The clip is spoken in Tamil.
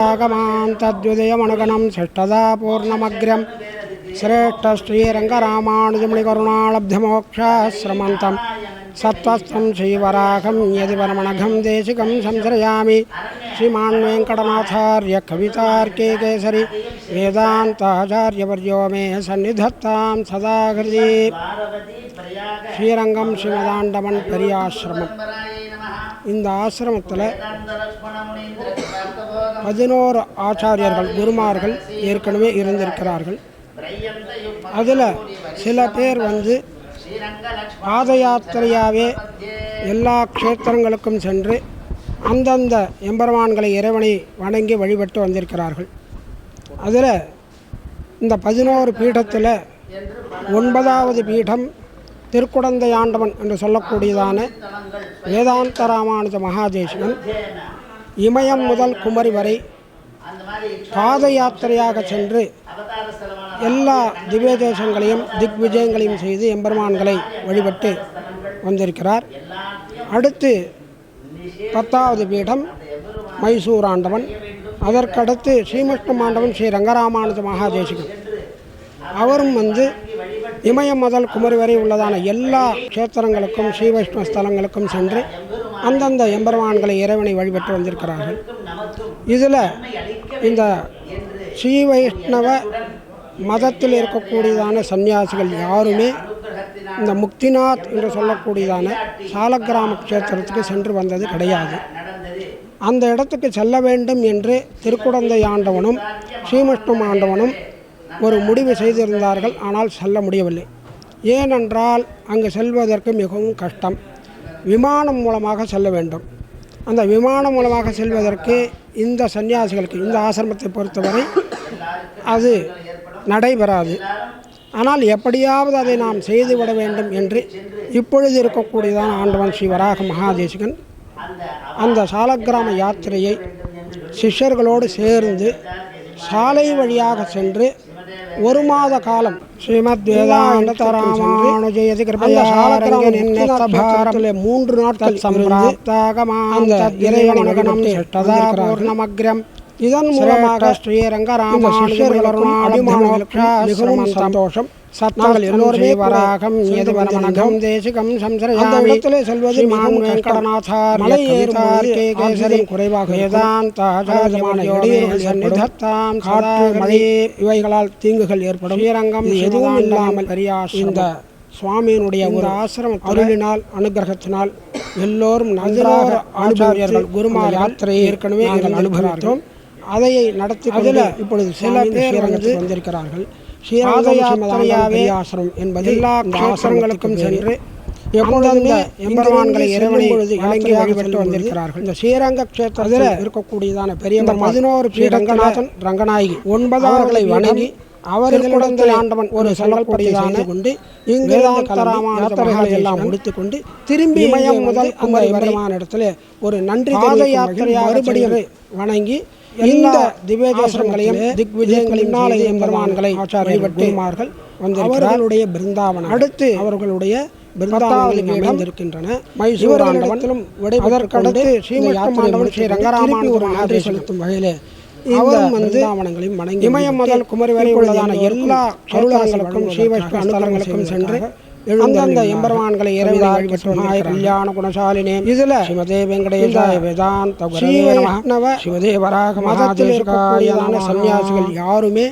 ஆகமாம் தத்யுதயமனுகணம் சிஷ்டதா பூர்ணமக்ரம் சிரேஷ்ட ஸ்ரீரங்கராமானுஜமுனி கருணாலப்தமோக்ஷாசிரமந்தம் சத்வஸ்தம் ஸ்ரீவராகம் யதி பரமணகம் தேசிகம் சம்சரயாமி ஸ்ரீமான் வெங்கடநாதார்ய கவிதார்க்கே கேசரி வேதாந்தாச்சாரியவர்யோ மே சந்நிதத்தாம் சதா ஹிருதி ஸ்ரீரங்கம் ஸ்ரீமதாண்டவன் பெரியாசிரமம் இந்த ஆசிரமத்தில் பதினோரு ஆச்சாரியர்கள் குருமார்கள் ஏற்கனவே இருந்திருக்கிறார்கள். அதில் சில பேர் வந்து பாத யாத்திரையாகவே எல்லா க்ஷேத்திரங்களுக்கும் சென்று அந்தந்த எம்பெருமான்களை இறைவனை வணங்கி வழிபட்டு வந்திருக்கிறார்கள். அதில் இந்த பதினோரு பீடத்தில் ஒன்பதாவது பீடம் திருக்குடந்தையாண்டவன் என்று சொல்லக்கூடியதான வேதாந்த ராமானுஜ மகாதேசிகன் இமயம் முதல் குமரி வரை பாத யாத்திரையாக சென்று எல்லா திவ்ய தேசங்களையும் திக் விஜயங்களையும் செய்து எம்பெருமான்களை வழிபட்டு வந்திருக்கிறார். அடுத்து பத்தாவது பீடம் மைசூர் ஆண்டவன். அதற்கடுத்து ஸ்ரீமஷ்ணம் ஆண்டவன் ஸ்ரீ ரங்கராமானுஜ மகாதேசிகன். அவரும் வந்து இமயம் முதல் குமரி வரை உள்ளதான எல்லா க்ஷேத்திரங்களுக்கும் ஸ்ரீ வைஷ்ணவ ஸ்தலங்களுக்கும் சென்று அந்தந்த எம்பெருமான்களை இறைவனை வழிபட்டு வந்திருக்கிறார்கள். இதில் இந்த ஸ்ரீ வைஷ்ணவ மதத்தில் இருக்கக்கூடியதான சன்னியாசிகள் யாருமே இந்த முக்திநாத் என்று சொல்லக்கூடியதான சாலக்கிராம கஷேத்திரத்துக்கு சென்று வந்தது கிடையாது. அந்த இடத்துக்கு செல்ல வேண்டும் என்று திருக்குடந்தை ஆண்டவனும் ஸ்ரீமுஷ்ணம் ஆண்டவனும் ஒரு முடிவு செய்திருந்தார்கள். ஆனால் செல்ல முடியவில்லை. ஏனென்றால் அங்கு செல்வதற்கு மிகவும் கஷ்டம். விமானம் மூலமாக செல்ல வேண்டும். அந்த விமானம் மூலமாக செல்வதற்கு இந்த சன்னியாசிகளுக்கு இந்த ஆசிரமத்தை பொறுத்தவரை அது நடைபெறாது. ஆனால் எப்படியாவது அதை நாம் செய்துவிட வேண்டும் என்று இப்பொழுது இருக்கக்கூடியதான் ஆண்டவன் ஸ்ரீ வராக மகாதேசிகன். அந்த சாலக்கிராம யாத்திரையை சிஷ்யர்களோடு சேர்ந்து சாலை வழியாக சென்று ஒரு மாத காலம் ஸ்ரீமத் வேதாந்த ராமானுஜயதி கிருபையாரங்கிலே மூன்று நாட்கள் சம்பிராப்தாக இறைவனகனம் பூர்ணமக்ரம் இதன் மூலமாக ஸ்ரீரங்க ராமசிஷ்யர்களும் அபிமானங்களுக்கு மிகவும் சந்தோஷம். சத்தங்கள் எல்லோருமே வராகம் எது வரமணகம் தேசிகம் சம்சரயாமி. செல்வது மான் வெங்கடநாதார் மலை ஏறுமாறு கேசரி குறைவாக வேதாந்தாஜமான இடையூறுகள் சன்னிதத்தாம் காற்று மழை இவைகளால் தீங்குகள் ஏற்படும். ஸ்ரீரங்கம் எதுவும் இல்லாமல் பெரியார் இந்த சுவாமியினுடைய ஒரு ஆசிரமம் அருளினால் அனுகிரகத்தினால் எல்லோரும் நன்றாக ஆச்சாரியர்கள் குருமார் யாத்திரையை ஏற்கனவே எங்கள் அனுபவித்தோம். அதை நடத்தி இப்பொழுது சில பேர் வந்து வந்திருக்கிறார்கள் ஸ்ரீராதயாத்திரையாவே ஆசிரம் என்பது எல்லா ஆசிரங்களுக்கும் சென்று எப்பொழுதுமே எம்பெருமான்களை இறைவனை வழங்கி வழிபட்டு வந்திருக்கிறார்கள் இந்த ஸ்ரீரங்க க்ஷேத்திரத்தில் இருக்கக்கூடியதான பெரிய பதினோரு ஸ்ரீ ரங்கநாதன் ரங்கநாயகி. ஒன்பதாவர்களை வணங்கி அவர்கள் குழந்தை ஆண்டவன் ஒரு சொல்லக்கூடியதான கொண்டு இங்கு யாத்திரைகளை எல்லாம் முடித்து கொண்டு திரும்பி இமயம் முதல் வரைமான இடத்துல ஒரு நன்றி யாத்திரையாக மறுபடியும் வணங்கி இந்த திவ்யதேசங்களையும் திக் விஜயங்களையும் பெருமான்களை வழிபட்டுமார்கள் அவர்களுடைய பிருந்தாவனம் அடுத்து அவர்களுடைய பிருந்தாவனங்கள் அமைந்திருக்கின்றன. மைசூர் ஆண்டவனிலும் அதற்கடுத்து ஸ்ரீமஷ்டமாண்டவன் ஸ்ரீ ரங்கராமான் ஒரு நன்றி செலுத்தும் வகையிலே அவரும் வந்து ஆவணங்களையும் வணங்கி இமயம் முதல் குமரி வரை உள்ளதான எல்லா ஸ்ரீவைஷ்ணவ ஸ்தலங்களுக்கும் சென்று அந்தந்த எம்பெருமான்களை வழிபட்டு கல்யாண குணசாலினே. இதுல சிவதே வெங்கடேசாய வேதாந்த ஸ்ரீ வைஷ்ணவ சிவதே வராக மதத்தில் சன்னியாசிகள் யாருமே